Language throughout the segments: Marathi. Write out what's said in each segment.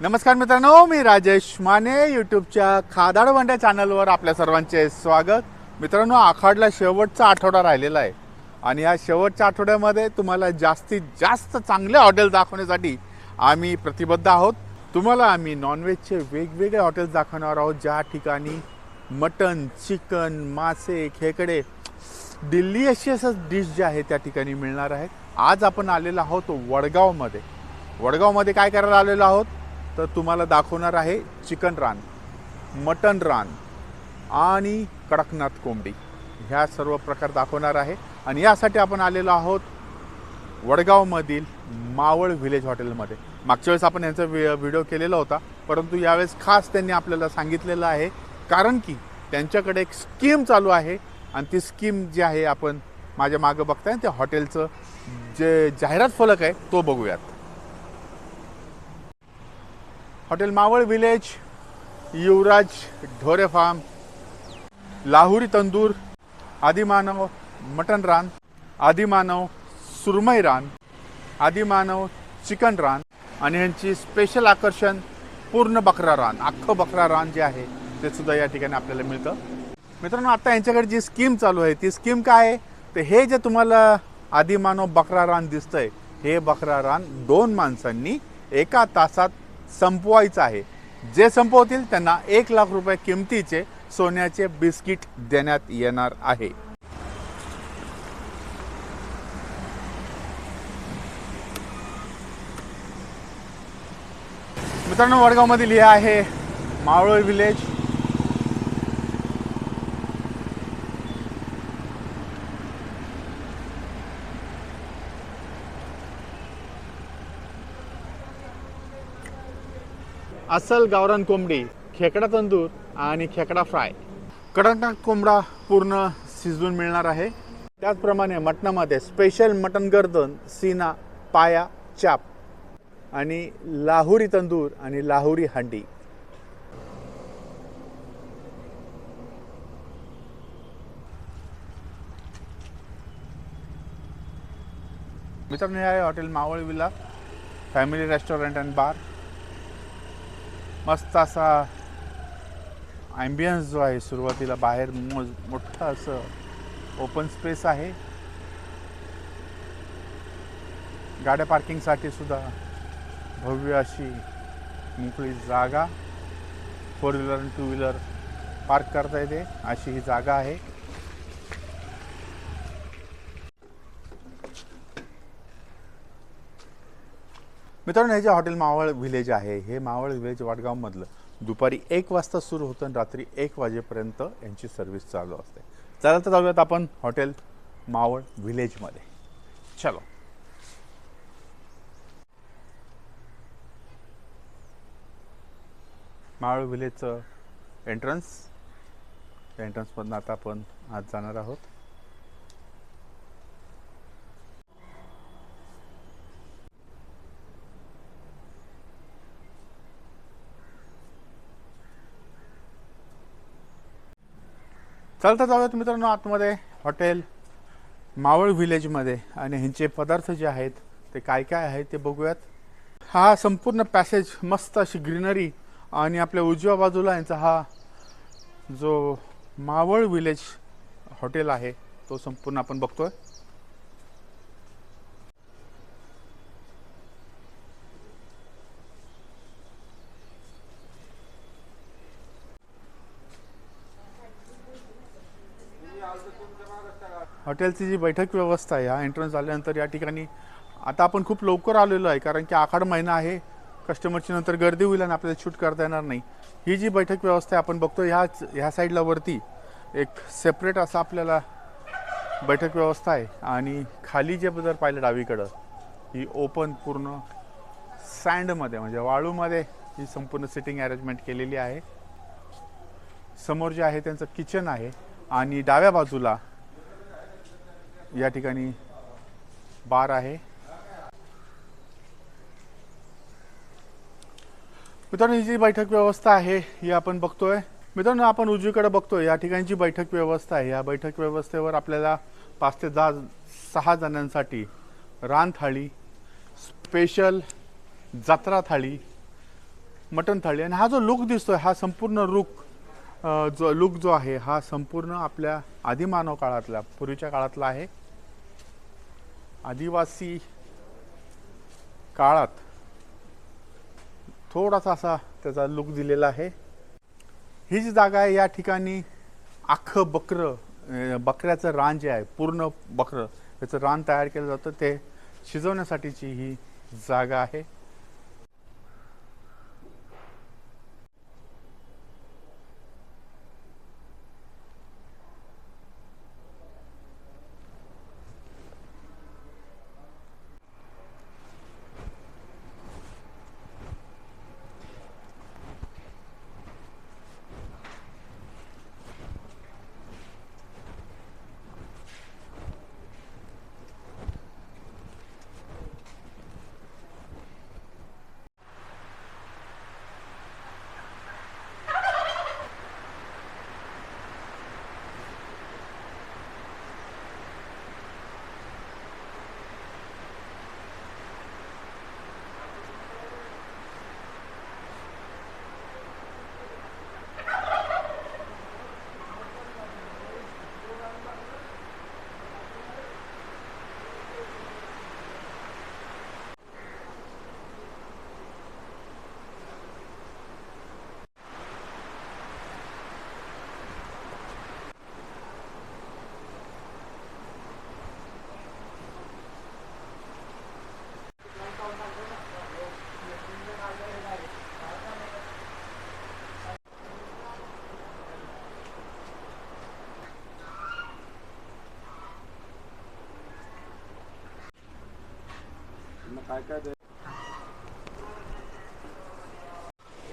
नमस्कार मित्रांनो मी राजेश माने यूट्यूबच्या खादाड वंड्या चॅनलवर आपल्या सर्वांचे स्वागत. मित्रांनो आखाडला शेवटचा आठवडा राहिलेला आहे. आणि या शेवटच्या आठवड्यामध्ये तुम्हाला जास्तीत जास्त चांगले हॉटेल दाखवण्यासाठी आम्ही प्रतिबद्ध आहोत. तुम्हाला आम्ही नॉनव्हेजचे वेगवेगळे हॉटेल्स दाखवणार आहोत ज्या ठिकाणी मटन चिकन मासे खेकडे डिलिशियसच डिश जे आहे त्या ठिकाणी मिळणार आहेत आज आपण आलेलो आहोत वडगावमध्ये. वडगावमध्ये काय करायला आलेलो आहोत? तर तुम्हाला दाखवणार आहे चिकन रान मटन रान आणि कडकनाथ कोंबडी. ह्या सर्व प्रकार दाखवणार आहे. आणि यासाठी आपण आलेलो आहोत वडगावमधील मावळ व्हिलेज हॉटेलमध्ये. मागच्या वेळेस आपण यांचा व्हि व्हिडिओ केलेला होता परंतु यावेळेस खास त्यांनी आपल्याला सांगितलेलं आहे कारण की त्यांच्याकडे एक स्कीम चालू आहे आणि ती स्कीम जी आहे आपण माझ्या मागं बघताय त्या हॉटेलचं जे जाहिरात फलक आहे तो बघूयात. Hotel Maval village Yuvraj Dhore farm लाहुरी तंदूर आदिमानव मटन रान आदिमानव सुरमई रान आदिमानव चिकन रान आणि ह्यांची स्पेशल आकर्षण पूर्ण बकरा रान अख्खं बकरा रान जे आहे ते सुद्धा या ठिकाणी आपल्याला मिळतं. मित्रांनो आता यांच्याकडे जी स्कीम चालू आहे ती स्कीम काय आहे? तर हे जे तुम्हाला आदिमानव बकरा रान दिसतंय हे बकरा रान दोन माणसांनी एका तासात संपवायचं आहे. जे संपवतील त्यांना एक लाख रुपये किमतीचे सोन्याचे बिस्किट देण्यात येणार आहे. मित्रांनो वडगावमधील हे आहे मावळ विलेज अस्सल गावरान कोंबडी खेकडा तंदूर आणि खेकडा फ्राय. कडकनाथ कोंबडा पूर्ण शिजवून मिळणार आहे. त्याचप्रमाणे मटणामध्ये स्पेशल मटण गर्दन सीना पाया चाप आणि लाहुरी तंदूर आणि लाहुरी हंडी. मित्रांनो हे आहे hotel Maval villa family restaurant and bar मस्त असा ॲम्बियन्स जो आहे सुरुवातीला बाहेर मो मोठं असं ओपन स्पेस आहे. गाड्या पार्किंगसाठी सुद्धा भव्य अशी मोकळी जागा. फोर व्हीलर आणि टू व्हीलर पार्क करता येते. अशी ही जागा आहे. मित्रांनो हे जे हॉटेल मावळ व्हिलेज आहे हे मावळ व्हिलेज वाटगावमधलं दुपारी एक वाजता सुरू होतं आणि रात्री एक वाजेपर्यंत यांची सर्व्हिस चालू असते. चला तर जाऊयात आपण हॉटेल मावळ व्हिलेजमध्ये चलो. मावळ व्हिलेजचं एंट्रन्स त्या एंट्रन्समधनं आता आपण आज जाणार आहोत. चालता जाऊयात मित्रांनो आतमध्ये हॉटेल मावळ व्हिलेजमध्ये. आणि ह्यांचे पदार्थ जे आहेत ते काय काय आहेत ते बघूयात. हा संपूर्ण पॅसेज मस्त अशी ग्रीनरी आणि आपल्या उजव्या बाजूला यांचा हा जो मावळ व्हिलेज हॉटेल आहे तो संपूर्ण आपण बघतोय. हॉटेलची जी बैठक व्यवस्था आहे हा एंट्रन्स झाल्यानंतर या ठिकाणी आता आपण खूप लवकर आलेलो आहे कारण की आखाड महिना आहे कस्टमरची नंतर गर्दी होईल आणि आपल्याला शूट करता येणार नाही. ही जी बैठक व्यवस्था आहे आपण बघतो ह्याच ह्या साईडला वरती एक सेपरेट असा आपल्याला बैठक व्यवस्था आहे. आणि खाली जे जर पाहिलं डावीकडं ही ओपन पूर्ण सँडमध्ये म्हणजे वाळूमध्ये ही संपूर्ण सिटिंग अरेंजमेंट केलेली आहे. समोर जे आहे त्यांचं किचन आहे. आणि डाव्या बाजूला या ठिकाणी बार आहे. मित्रांनो ही जी बैठक व्यवस्था आहे ही आपण बघतोय. मित्रांनो आपण उजवीकडे बघतोय या ठिकाणची बैठक व्यवस्था आहे. या बैठक व्यवस्थेवर आपल्याला पाच ते दहा सहा जणांसाठी रान थाळी स्पेशल जत्रा थाळी मटण थाळी आणि हा जो लुक दिसतोय हा संपूर्ण लुक जो लुक जो आहे हा संपूर्ण आपल्या आदिमानव काळातला पूर्वीच्या काळातला आहे. आदिवासी काळात थोडासा असा त्याचा लुक दिलेला आहे. ही जी जागा आहे या ठिकाणी आखं बकरं बकऱ्याचं रान जे आहे पूर्ण बकरं त्याचं रान तयार केलं जातं. ते शिजवण्यासाठीची ही जागा आहे.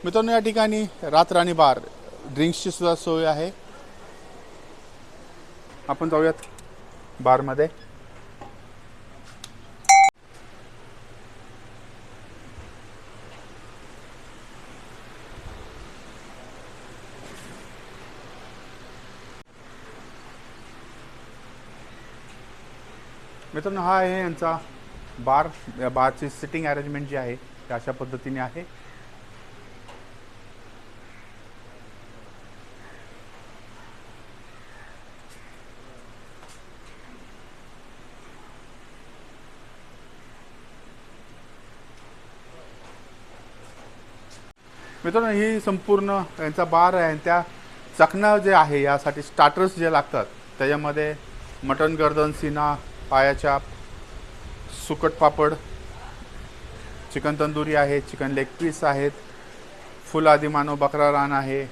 मित्रांनो या ठिकाणी रातराणी बार ड्रिंक्सची सुद्धा सोय आहे. आपण जाऊयात बारमध्ये. मित्रांनो हा आहे यांचा बार बारची सिटिंग अरेंजमेंट जी आहे ते अशा पद्धतीने आहे. मित्रांनो ही संपूर्ण यांचा बार आहे त्या चकना जे आहे यासाठी स्टार्टर्स जे लागतात त्याच्यामध्ये मटण गर्दन सीना पायाच्या सुकट पापड चिकन तंदुरी आहे चिकन लेग पीस आहेत फुल आदी मानव बकरा रान आहे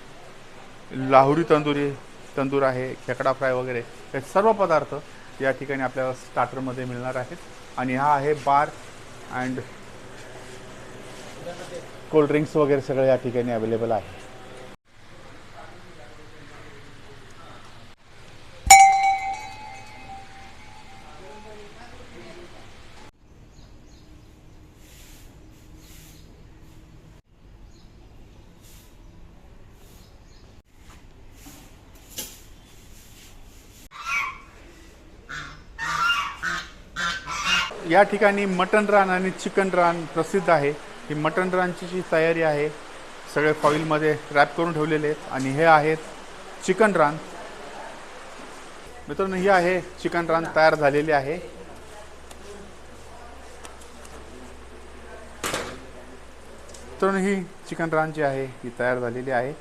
लाहुरी तंदुरी तंदूर आहे खेकडा फ्राय वगैरे हे सर्व पदार्थ या ठिकाणी आपल्याला स्टार्टरमध्ये मिळणार आहेत. आणि हा आहे बार अँड कोल्ड्रिंक्स वगैरे सगळं या ठिकाणी अवेलेबल आहे या ठिकाणी मटन रान आणि चिकन रान प्रसिद्ध आहे. ही मटन रानची जी तयारी आहे सगळे फॉईलमध्ये रॅप करून ठेवलेले आहेत आणि हे आहेत चिकन रान. मित्रांनो ही आहे चिकन रान तयार झालेली आहे. मित्रांनो ही चिकन रान जी आहे ही तयार झालेली आहे.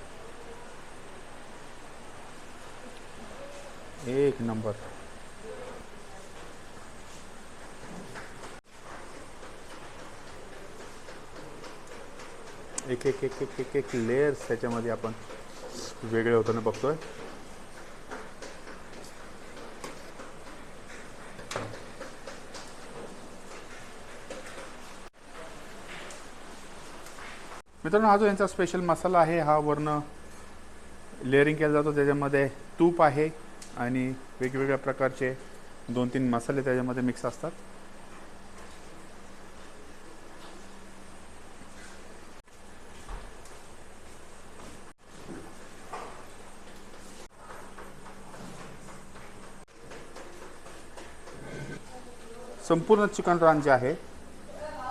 एक नंबर. एक एक एक एक एक एक लेयर्स त्याच्यामध्ये आपण वेगळे होताना बघतोय. मित्रांनो हा जो यांचा स्पेशल मसाला आहे हा वर्ण लेअरिंग केला जातो. त्याच्यामध्ये तूप आहे आणि वेगवेगळ्या प्रकारचे दोन तीन मसाले त्याच्यामध्ये मिक्स असतात. संपूर्ण चिकन रान जे आहे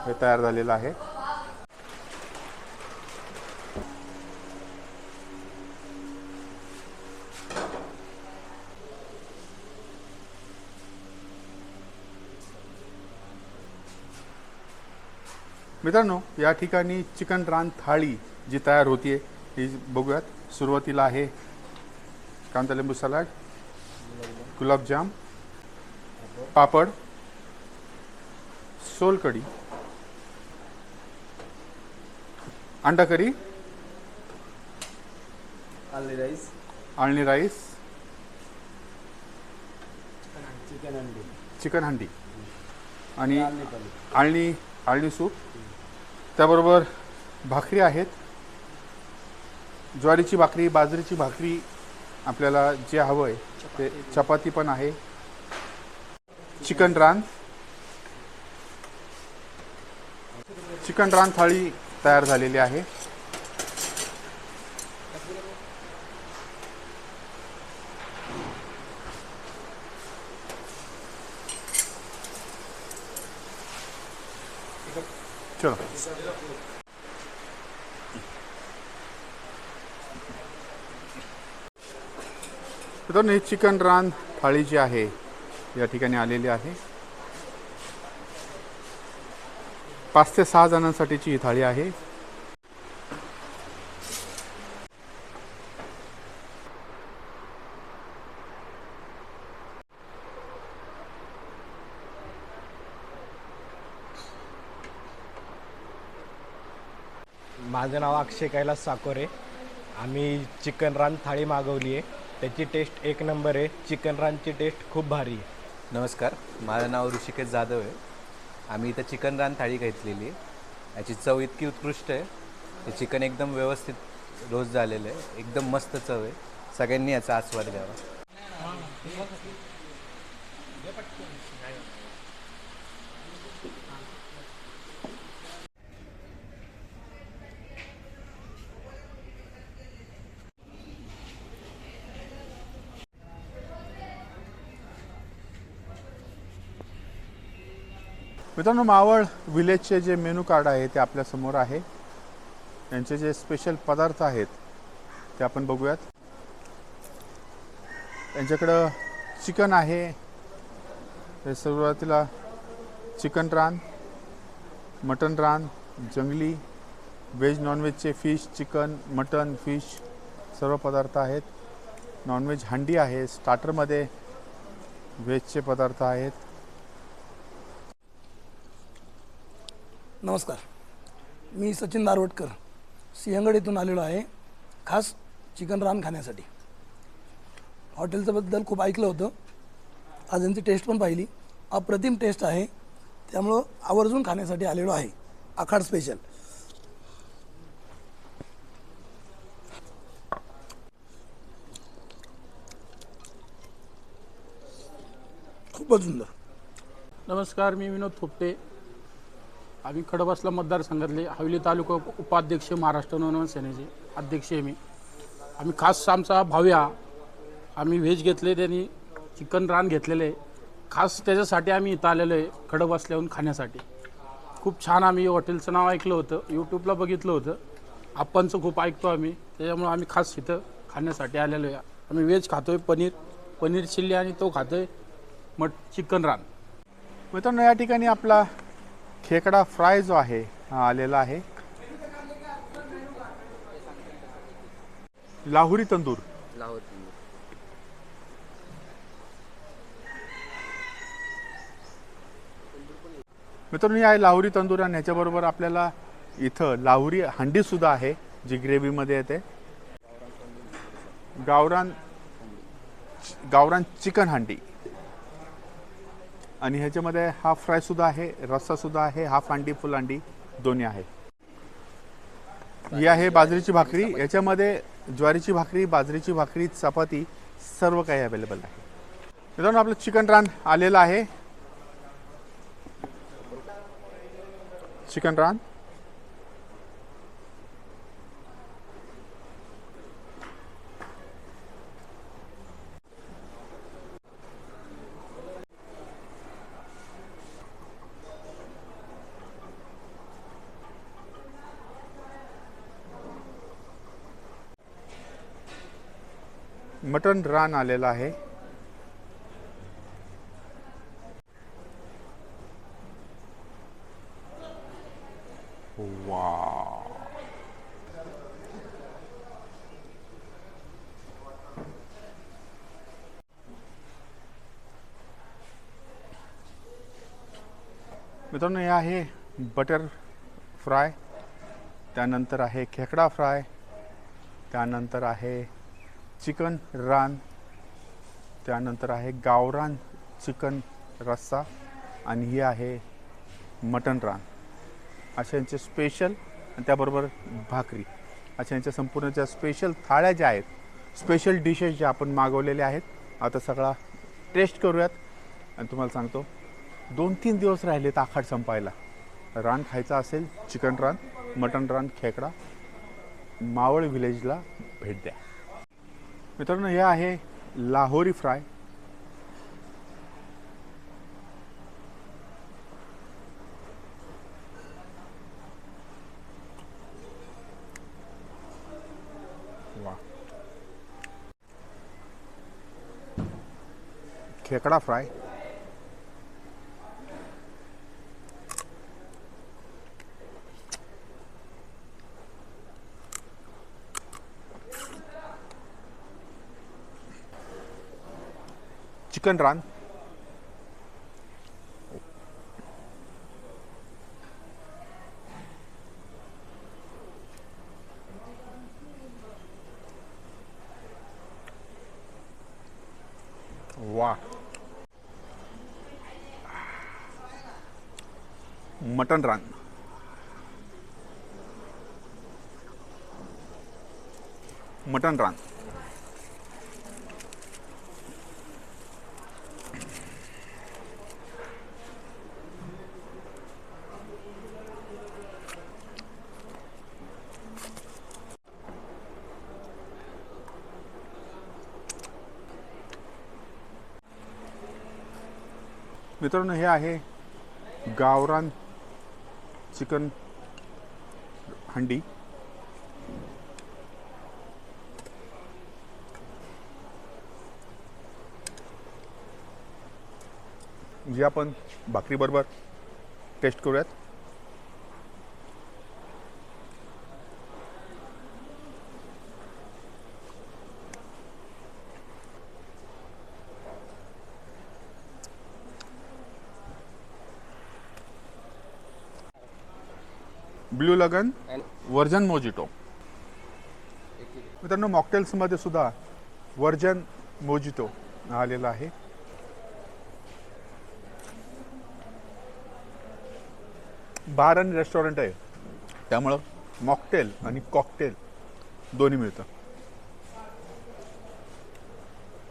हे तयार झालेलं आहे. मित्रांनो या ठिकाणी चिकन रान थाळी जी तयार होतीये आहे ही बघूयात. सुरुवातीला आहे कांदा लिंबू सलाड गुलाबजाम पापड सोलकढी अंडा करी आले राईस आळणी राईस चिकन अंडी चिकन हंडी आणि आळणी आळणी सूप त्याबरोबर भाकरी आहेत. ज्वारीची भाकरी बाजरीची भाकरी आपल्याला जे हवं आहे ते चपाती. पण आहे. चिकन रान. चिकन रान थाळी तयार झालेली आहे. चलो. मित्रांनो ही चिकन रान थाळी जी आहे या ठिकाणी आलेली आहे. पाच ते सहा जणांसाठीची ही थाळी आहे. माझं नाव अक्षय कैलास साकोरे. आम्ही चिकन रान थाळी मागवली आहे. त्याची टेस्ट एक नंबर आहे. चिकन रानची टेस्ट खूप भारी आहे. नमस्कार. माझं नाव ऋषिकेश जाधव आहे. आम्ही इथं चिकन रान थाळी घेतलेली याची चव इतकी उत्कृष्ट आहे. ते चिकन एकदम व्यवस्थित रोज झालेलं आहे. एकदम मस्त चव आहे. सगळ्यांनी याचा आस्वाद घ्यावा. मित्रांनो मावळ विलेजचे जे मेनू कार्ड आहे ते आपल्यासमोर आहे. यांचे जे स्पेशल पदार्थ आहेत ते आपण बघूयात. यांच्याकडं चिकन आहे. हे सुरुवातीला चिकन रान मटन रान जंगली व्हेज नॉनव्हेजचे फिश चिकन मटन फिश सर्व पदार्थ आहेत. नॉनव्हेज हंडी आहे स्टार्टरमध्ये व्हेजचे पदार्थ आहेत. नमस्कार. मी सचिन दारवटकर सिंहगड येथून आलेलो आहे खास चिकन रान खाण्यासाठी. हॉटेलच्याबद्दल खूप ऐकलं होतं. आज यांची टेस्ट पण पाहिली. अप्रतिम टेस्ट आहे. त्यामुळं आवर्जून खाण्यासाठी आलेलो आहे. आखाड स्पेशल खूपच सुंदर. नमस्कार मी विनोद थोपटे. आम्ही खडबसला मतदारसंघातले हवेली तालुका उपाध्यक्ष महाराष्ट्र नवनवन सेनेचे अध्यक्ष आहे मी. आम्ही खास आमचा भाव्या आम्ही व्हेज घेतले त्यांनी चिकन रान घेतलेलं आहे. खास त्याच्यासाठी आम्ही इथं आलेलो आहे खडबसल्याहून खाण्यासाठी. खूप छान आम्ही हॉटेलचं नाव ऐकलं होतं यूट्यूबला बघितलं होतं. आपणचं खूप ऐकतो आम्ही त्याच्यामुळे आम्ही खास इथं खाण्यासाठी आलेलो आहे. आम्ही व्हेज खातो आहे पनीर पनीर चिल्ली आणि तो खातो आहे मट चिकन रान. मित्रांनो या ठिकाणी आपला खेकडा फ्राय जो आहे हा आलेला आहे. लाहुरी तंदूर. मित्रांनो ही आहे लाहुरी तंदूर आणि ह्याच्याबरोबर आपल्याला इथं लाहुरी हंडी सुद्धा आहे जी ग्रेव्हीमध्ये येते. गावरान गावरान चिकन हंडी. आणि ह्याच्यामध्ये हाफ फ्राय सुद्धा आहे रस्सा सुद्धा आहे हाफ अंडी फुल अंडी दोन्ही आहे. ही आहे बाजरीची भाकरी. याच्यामध्ये ज्वारीची भाकरी बाजरीची भाकरी चपाती सर्व काही अवेलेबल आहे. मित्रांनो आपलं चिकन रान आलेलं आहे. चिकन रान. मटन रान आलेलं आहे. वा मित्रांनो हे आहे बटर फ्राय त्यानंतर आहे खेकडा फ्राय त्यानंतर आहे चिकन रान त्यानंतर आहे गावरान चिकन रस्सा आणि हे आहे मटन रान. अशा यांचे स्पेशल आणि त्याबरोबर भाकरी. अशा यांच्या संपूर्ण ज्या स्पेशल थाळ्या ज्या आहेत स्पेशल डिशेस ज्या आपण मागवलेल्या आहेत आता सगळा टेस्ट करूयात. आणि तुम्हाला सांगतो दोन तीन दिवस राहिलेत आखाड संपायला. रान खायचं असेल चिकन रान मटन रान खेकडा मावळ व्हिलेजला भेट द्या. मित्रांनो हे आहे लाहोरी फ्राय. वा. खेकडा फ्राय. चिकन रान वा मटन रान मटन रान मित्रांनो हे आहे गावरान चिकन हंडी. जी आपण भाकरीबरोबर टेस्ट करूयात. Blue lagoon version mojito. मित्रांनो मॉकटेल्समध्ये सुद्धा वर्जन मोजिटो आलेला आहे. बार आणि रेस्टॉरंट आहे. त्यामुळं मॉकटेल आणि कॉकटेल दोन्ही मिळतं.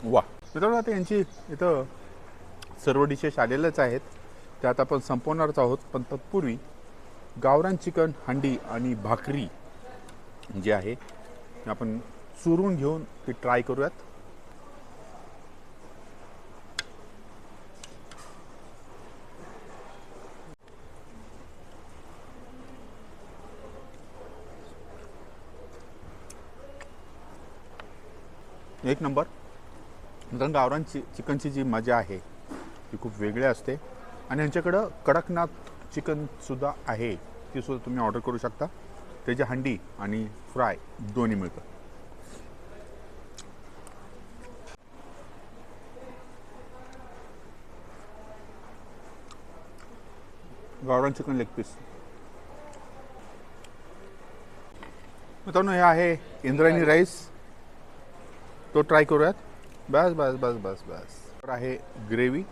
वा. मित्रांनो आता यांची इथं सर्व डिशेस आलेल्याच आहेत. त्यात आपण संपवणारच आहोत पण तत्पूर्वी गावरान चिकन हंडी आणि भाकरी जी आहे आपण चुरून घेऊन ती ट्राय करूयात. एक नंबर. कारण गावरान चि चिकनची जी मजा आहे ती खूप वेगळी असते. आणि यांच्याकडं कडकनाथ चिकनसुद्धा आहे ती सुद्धा तुम्ही ऑर्डर करू शकता. त्याची हंडी आणि फ्राय दोन्ही मिळतं. गावरान चिकन लेग पीस मित्रांनो हे आहे इंद्रायणी राईस तो ट्राय करूयात. बस बस बस बस बस. आहे ग्रेव्ही